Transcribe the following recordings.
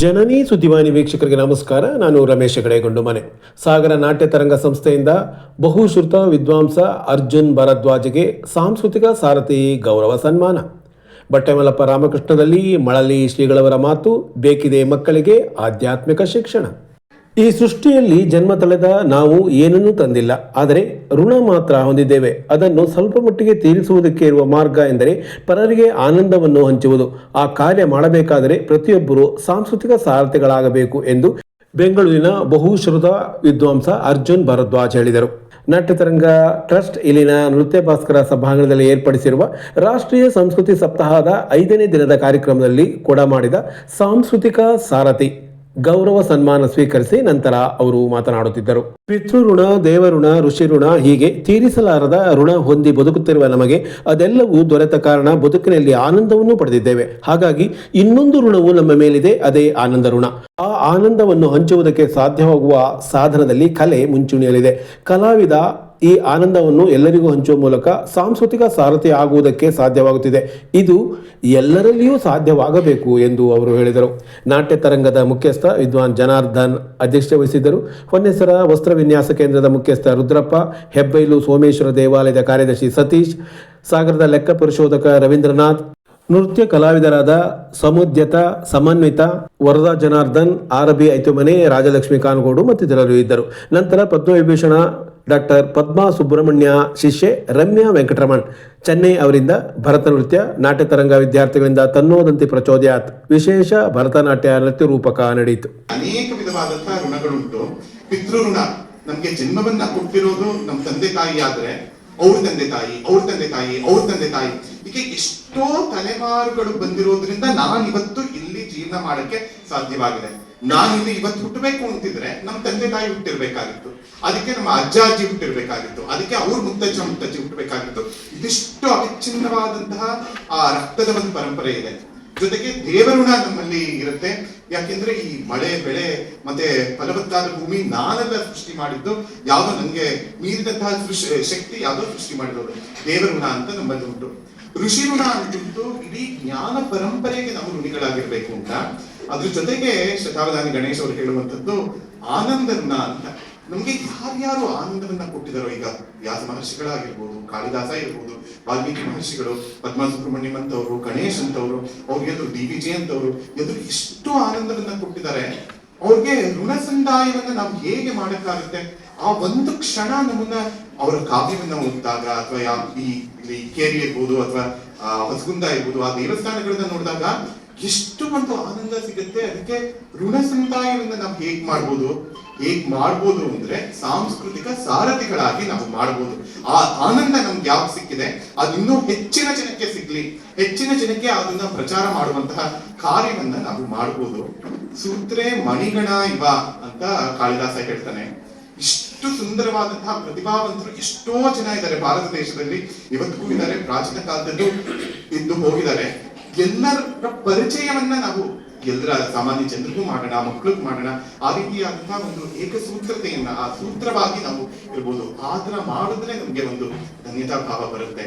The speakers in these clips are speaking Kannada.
ಜನನಿ ಸುದ್ದಿವಾಹಿನಿ ವೀಕ್ಷಕರಿಗೆ ನಮಸ್ಕಾರ. ನಾನು ರಮೇಶ್ ಹೆಗಡೆಗೊಂಡು ಮನೆ. ಸಾಗರ ನಾಟ್ಯ ತರಂಗ ಸಂಸ್ಥೆಯಿಂದ ಬಹುಶ್ರುತ ವಿದ್ವಾಂಸ ಅರ್ಜುನ್ ಭರದ್ವಾಜ್ಗೆ ಸಾಂಸ್ಕೃತಿಕ ಸಾರಥಿ ಗೌರವ ಸನ್ಮಾನ. ಬಟ್ಟೆಮಲಪ್ಪ ರಾಮಕೃಷ್ಣದಲ್ಲಿ ಮಳಲಿ ಶ್ರೀಗಳವರ ಮಾತು ಬೇಕಿದೆ ಮಕ್ಕಳಿಗೆ ಆಧ್ಯಾತ್ಮಿಕ ಶಿಕ್ಷಣ. ಈ ಸೃಷ್ಟಿಯಲ್ಲಿ ಜನ್ಮ ತಳೆದ ನಾವು ಏನನ್ನೂ ತಂದಿಲ್ಲ, ಆದರೆ ಋಣ ಮಾತ್ರ ಹೊಂದಿದ್ದೇವೆ. ಅದನ್ನು ಸ್ವಲ್ಪ ಮಟ್ಟಿಗೆ ತೀರಿಸುವುದಕ್ಕೆ ಇರುವ ಮಾರ್ಗ ಎಂದರೆ ಪರರಿಗೆ ಆನಂದವನ್ನು ಹಂಚುವುದು. ಆ ಕಾರ್ಯ ಮಾಡಬೇಕಾದರೆ ಪ್ರತಿಯೊಬ್ಬರು ಸಾಂಸ್ಕೃತಿಕ ಸಾರಥಿಗಳಾಗಬೇಕು ಎಂದು ಬೆಂಗಳೂರಿನ ಬಹುಶ್ರುತ ವಿದ್ವಾಂಸ ಅರ್ಜುನ್ ಭರದ್ವಾಜ್ ಹೇಳಿದರು. ನಾಟ್ಯತರಂಗ ಟ್ರಸ್ಟ್ ಇಲ್ಲಿನ ನೃತ್ಯ ಭಾಸ್ಕರ ಸಭಾಂಗಣದಲ್ಲಿ ಏರ್ಪಡಿಸಿರುವ ರಾಷ್ಟ್ರೀಯ ಸಂಸ್ಕೃತಿ ಸಪ್ತಾಹದ ಐದನೇ ದಿನದ ಕಾರ್ಯಕ್ರಮದಲ್ಲಿ ಕೊಡಮಾಡಿದ ಸಾಂಸ್ಕೃತಿಕ ಸಾರಥಿ. ಗೌರವ ಸನ್ಮಾನ ಸ್ವೀಕರಿಸಿ ನಂತರ ಅವರು ಮಾತನಾಡುತ್ತಿದ್ದರು. ಪಿತೃಋಣ, ದೇವಋಣ, ಋಷಿಋಣ ಹೀಗೆ ತೀರಿಸಲಾರದ ಋಣ ಹೊಂದಿ ಬದುಕುತ್ತಿರುವ ನಮಗೆ ಅದೆಲ್ಲವೂ ದೊರೆತ ಕಾರಣ ಬದುಕಿನಲ್ಲಿ ಆನಂದವನ್ನು ಪಡೆದಿದ್ದೇವೆ. ಹಾಗಾಗಿ ಇನ್ನೊಂದು ಋಣವು ನಮ್ಮ ಮೇಲಿದೆ, ಅದೇ ಆನಂದ ಋಣ. ಆ ಆನಂದವನ್ನು ಹಂಚುವುದಕ್ಕೆ ಸಾಧ್ಯವಾಗುವ ಸಾಧನದಲ್ಲಿ ಕಲೆ ಮುಂಚೂಣಿಯಲ್ಲಿದೆ. ಕಲಾವಿದ ಈ ಆನಂದವನ್ನು ಎಲ್ಲರಿಗೂ ಹಂಚುವ ಮೂಲಕ ಸಾಂಸ್ಕೃತಿಕ ಸಾರಥಿ ಆಗುವುದಕ್ಕೆ ಸಾಧ್ಯವಾಗುತ್ತಿದೆ. ಇದು ಎಲ್ಲರಲ್ಲಿಯೂ ಸಾಧ್ಯವಾಗಬೇಕು ಎಂದು ಅವರು ಹೇಳಿದರು. ನಾಟ್ಯ ತರಂಗದ ಮುಖ್ಯಸ್ಥ ವಿದ್ವಾನ್ ಜನಾರ್ದನ್ ಅಧ್ಯಕ್ಷತೆ ವಹಿಸಿದ್ದರು. ಹೊನ್ನೆಸರ ವಸ್ತ್ರ ವಿನ್ಯಾಸ ಕೇಂದ್ರದ ಮುಖ್ಯಸ್ಥ ರುದ್ರಪ್ಪ, ಹೆಬ್ಬೈಲು ಸೋಮೇಶ್ವರ ದೇವಾಲಯದ ಕಾರ್ಯದರ್ಶಿ ಸತೀಶ್, ಸಾಗರದ ಲೆಕ್ಕ ಪರಿಶೋಧಕ ರವೀಂದ್ರನಾಥ್, ನೃತ್ಯ ಕಲಾವಿದರಾದ ಸಮುದ್ಯತ ಸಮನ್ವಿತ, ವರದಾ ಜನಾರ್ದನ್ ಆರಬಿ ಐತುಮನೆ ರಾಜಲಕ್ಷ್ಮಿ ಕಾನಗೋಡು ಮತ್ತಿತರರು ಇದ್ದರು. ನಂತರ ಪದ್ಮವಿಭೂಷಣ ಡಾಕ್ಟರ್ ಪದ್ಮಾ ಸುಬ್ರಹ್ಮಣ್ಯ ಶಿಷ್ಯೆ ರಮ್ಯಾ ವೆಂಕಟರಮಣ್. ಚೆನ್ನೈ ಅವರಿಂದ ಭರತನೃತ್ಯ ನಾಟ್ಯತರಂಗ ವಿದ್ಯಾರ್ಥಿಗಳಿಂದ ತನ್ನೋದಂತಿ ಪ್ರಚೋದಯಾತ್. ವಿಶೇಷ ಭರತನಾಟ್ಯ ನೃತ್ಯ ರೂಪಕ ನಡೆಯಿತು. ಅನೇಕ ವಿಧವಾದಂತಹ ಋಣಗಳುಂಟು. ಪಿತೃಋಣ ನಮಗೆ ಜನ್ಮವನ್ನ ಕೊಟ್ಟಿರೋದು ನಮ್ಮ ತಂದೆ ತಾಯಿ ಆದ್ರೆ ಅವ್ರ ತಂದೆ ತಾಯಿ, ಅವ್ರ ತಂದೆ ತಾಯಿ, ಅವ್ರ ತಂದೆ ತಾಯಿ. ಹೀಗೆ ಎಷ್ಟೋ ತಲೆಮಾರುಗಳು ಬಂದಿರೋದ್ರಿಂದ ನಾನು ಇವತ್ತು ಇಲ್ಲಿ ಜೀವನ ಮಾಡಕ್ಕೆ ಸಾಧ್ಯವಾಗಿದೆ. ನಾನು ಇವತ್ತು ಹುಟ್ಟಬೇಕು ಅಂತಿದ್ರೆ ನಮ್ಮ ತಂದೆ ತಾಯಿ ಹುಟ್ಟಿರ್ಬೇಕಾಗಿತ್ತು. ಅದಕ್ಕೆ ನಮ್ಮ ಅಜ್ಜ ಅಜ್ಜಿ ಹುಟ್ಟಿರ್ಬೇಕಾಗಿತ್ತು. ಅದಕ್ಕೆ ಅವ್ರ ಮುತ್ತಜ್ಜ ಮುತ್ತಜ್ಜಿ ಹುಟ್ಟಬೇಕಾಗಿತ್ತು. ಇದಿಷ್ಟು ಅವಿಚ್ಛಿನ್ನವಾದಂತಹ ಆ ರಕ್ತದ ಒಂದು ಪರಂಪರೆ ಇದೆ. ಜೊತೆಗೆ ದೇವರುಣ ನಮ್ಮಲ್ಲಿ ಇರುತ್ತೆ. ಯಾಕೆಂದ್ರೆ ಈ ಮಳೆ, ಬೆಳೆ, ಮತ್ತೆ ಫಲವತ್ತಾದ ಭೂಮಿ ನಾನೆಲ್ಲ ಸೃಷ್ಟಿ ಮಾಡಿದ್ದು, ಯಾವುದೋ ನನಗೆ ಮೀರಿದಂತಹ ಶಕ್ತಿ ಯಾವುದೋ ಸೃಷ್ಟಿ ಮಾಡಿರೋದು ದೇವರುಣ ಅಂತ ನಮ್ಮಲ್ಲಿ ಉಂಟು. ಋಷಿ ಋಣ ಅಂತಿದ್ದು ಇಡೀ ಜ್ಞಾನ ಪರಂಪರೆಗೆ ನಾವು ಋಣಿಗಳಾಗಿರ್ಬೇಕು ಅಂತ. ಅದ್ರ ಜೊತೆಗೆ ಶತಾವಧಾನಿ ಗಣೇಶ್ ಅವರು ಹೇಳುವಂತದ್ದು ಆನಂದನ್ನ ಅಂತ. ನಮ್ಗೆ ಯಾರ್ಯಾರು ಆನಂದವನ್ನ ಕೊಟ್ಟಿದಾರೋ ಈಗ ವ್ಯಾಸ ಮಹರ್ಷಿಗಳಾಗಿರ್ಬೋದು, ಕಾಳಿದಾಸ ಇರ್ಬೋದು, ವಾಲ್ಮೀಕಿ ಮಹರ್ಷಿಗಳು ಪದ್ಮ ಸುಬ್ರಹ್ಮಣ್ಯಂ ಅಂತವರು, ಗಣೇಶ್ ಅಂತವರು, ಅವ್ರಿಗೆ ಎದುರು ಡಿ ವಿ ಜೆ ಅಂತವರು ಎದುರು ಎಷ್ಟು ಆನಂದವನ್ನ ಕೊಟ್ಟಿದ್ದಾರೆ. ಅವ್ರಿಗೆ ಋಣ ಸಂದಾಯವನ್ನ ನಾವು ಹೇಗೆ ಮಾಡಕ್ಕಾಗುತ್ತೆ? ಆ ಒಂದು ಕ್ಷಣ ನಮ್ಮನ್ನ ಅವರ ಕಾವ್ಯವನ್ನ ಓದಿದಾಗ ಅಥವಾ ಈ ಇಲ್ಲಿ ಕೇರಿ ಇರ್ಬೋದು ಅಥವಾ ಹೊಸಗುಂದ ಇರ್ಬೋದು, ಆ ದೇವಸ್ಥಾನಗಳನ್ನ ನೋಡಿದಾಗ ಎಷ್ಟು ಒಂದು ಆನಂದ ಸಿಗುತ್ತೆ? ಅದಕ್ಕೆ ಋಣ ಸಮುದಾಯವನ್ನು ನಾವು ಹೇಗ್ ಮಾಡ್ಬೋದು? ಹೇಗ್ ಮಾಡ್ಬೋದು ಅಂದ್ರೆ ಸಾಂಸ್ಕೃತಿಕ ಸಾರಥಿಗಳಾಗಿ ನಾವು ಮಾಡ್ಬೋದು. ಆ ಆನಂದ ನಮ್ಗೆ ಯಾವ್ದು ಸಿಕ್ಕಿದೆ? ಅದು ಇನ್ನೂ ಹೆಚ್ಚಿನ ಜನಕ್ಕೆ ಸಿಗ್ಲಿ. ಹೆಚ್ಚಿನ ಜನಕ್ಕೆ ಅದನ್ನ ಪ್ರಚಾರ ಮಾಡುವಂತಹ ಕಾರ್ಯವನ್ನ ನಾವು ಮಾಡ್ಬೋದು. ಸೂತ್ರೆ ಮಣಿಗಣ ಇವ ಅಂತ ಕಾಳಿದಾಸ ಹೇಳ್ತಾನೆ. ಇಷ್ಟು ಸುಂದರವಾದಂತಹ ಪ್ರತಿಭಾವಂತರು ಎಷ್ಟೋ ಜನ ಇದ್ದಾರೆ. ಭಾರತ ದೇಶದಲ್ಲಿ ಇವತ್ತಿಗೂ ಇದ್ದಾರೆ. ಪ್ರಾಚೀನ ಕಾಲದಲ್ಲೂ ಇದ್ದು ಹೋಗಿದ್ದಾರೆ. ಎಲ್ಲರ ಪರಿಚಯವನ್ನ ನಾವು ಎಲ್ಲರ ಸಾಮಾನ್ಯ ಜನರಿಗೂ ಮಾಡೋಣ ಮಕ್ಕಳಿಗೂ ಮಾಡೋಣ, ಆ ರೀತಿಯಾದಂತಹ ಒಂದು ಏಕಸೂತ್ರತೆಯನ್ನ, ಆ ಸೂತ್ರವಾಗಿ ನಾವು ಇರ್ಬೋದು. ಆ ತರ ಮಾಡಿದ್ರೆ ನಮ್ಗೆ ಒಂದು ಧನ್ಯತಾ ಭಾವ ಬರುತ್ತೆ.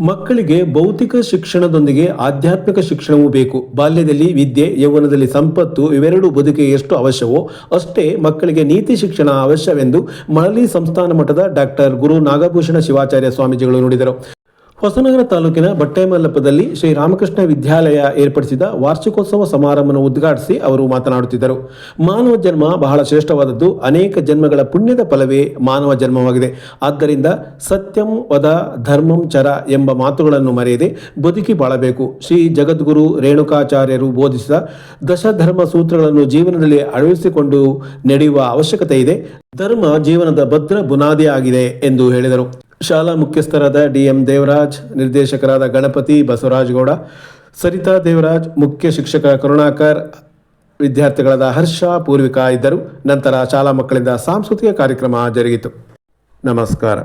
ಮಕ್ಕಳಿಗೆ ಭೌತಿಕ ಶಿಕ್ಷಣದೊಂದಿಗೆ ಆಧ್ಯಾತ್ಮಿಕ ಶಿಕ್ಷಣವೂ ಬೇಕು. ಬಾಲ್ಯದಲ್ಲಿ ವಿದ್ಯೆ, ಯೌವನದಲ್ಲಿ ಸಂಪತ್ತು ಇವೆರಡೂ ಬದುಕಿಗೆ ಎಷ್ಟು ಅವಶ್ಯವೋ? ಅಷ್ಟೇ ಮಕ್ಕಳಿಗೆ ನೀತಿ ಶಿಕ್ಷಣ ಅವಶ್ಯವೆಂದು ಮಳಲಿ ಸಂಸ್ಥಾನ ಮಠದ ಡಾಕ್ಟರ್ ಗುರು ನಾಗಭೂಷಣ ಶಿವಾಚಾರ್ಯ ಸ್ವಾಮೀಜಿಗಳು ನುಡಿದರು. ಹೊಸನಗರ ತಾಲೂಕಿನ ಬಟ್ಟೆಮಲ್ಲಪದಲ್ಲಿ ಶ್ರೀ ರಾಮಕೃಷ್ಣ ವಿದ್ಯಾಲಯ ಏರ್ಪಡಿಸಿದ ವಾರ್ಷಿಕೋತ್ಸವ ಸಮಾರಂಭವನ್ನು ಉದ್ಘಾಟಿಸಿ ಅವರು ಮಾತನಾಡುತ್ತಿದ್ದರು. ಮಾನವ ಜನ್ಮ ಬಹಳ ಶ್ರೇಷ್ಠವಾದದ್ದು. ಅನೇಕ ಜನ್ಮಗಳ ಪುಣ್ಯದ ಫಲವೇ ಮಾನವ ಜನ್ಮವಾಗಿದೆ. ಆದ್ದರಿಂದ ಸತ್ಯಂ ವದ ಧರ್ಮಂ ಚರ ಎಂಬ ಮಾತುಗಳನ್ನು ಮರೆಯದೆ ಬದುಕಿ ಬಾಳಬೇಕು. ಶ್ರೀ ಜಗದ್ಗುರು ರೇಣುಕಾಚಾರ್ಯರು ಬೋಧಿಸಿದ ದಶಧರ್ಮ ಸೂತ್ರಗಳನ್ನು ಜೀವನದಲ್ಲಿ ಅಳವಡಿಸಿಕೊಂಡು ನಡೆಯುವ ಅವಶ್ಯಕತೆ ಇದೆ. ಧರ್ಮ ಜೀವನದ ಭದ್ರ ಬುನಾದಿ ಆಗಿದೆ ಎಂದು ಹೇಳಿದರು. ಶಾಲಾ ಮುಖ್ಯಸ್ಥರಾದ ಡಿಎಂ ದೇವರಾಜ್, ನಿರ್ದೇಶಕರಾದ ಗಣಪತಿ ಬಸವರಾಜ್ ಗೌಡ ಸರಿತಾ ದೇವರಾಜ್, ಮುಖ್ಯ ಶಿಕ್ಷಕ ಕರುಣಾಕರ್, ವಿದ್ಯಾರ್ಥಿಗಳಾದ ಹರ್ಷ ಪೂರ್ವಿಕಾ ಇದ್ದರು. ನಂತರ ಶಾಲಾ ಮಕ್ಕಳಿಂದ ಸಾಂಸ್ಕೃತಿಕ ಕಾರ್ಯಕ್ರಮ ಜರುಗಿತು. ನಮಸ್ಕಾರ.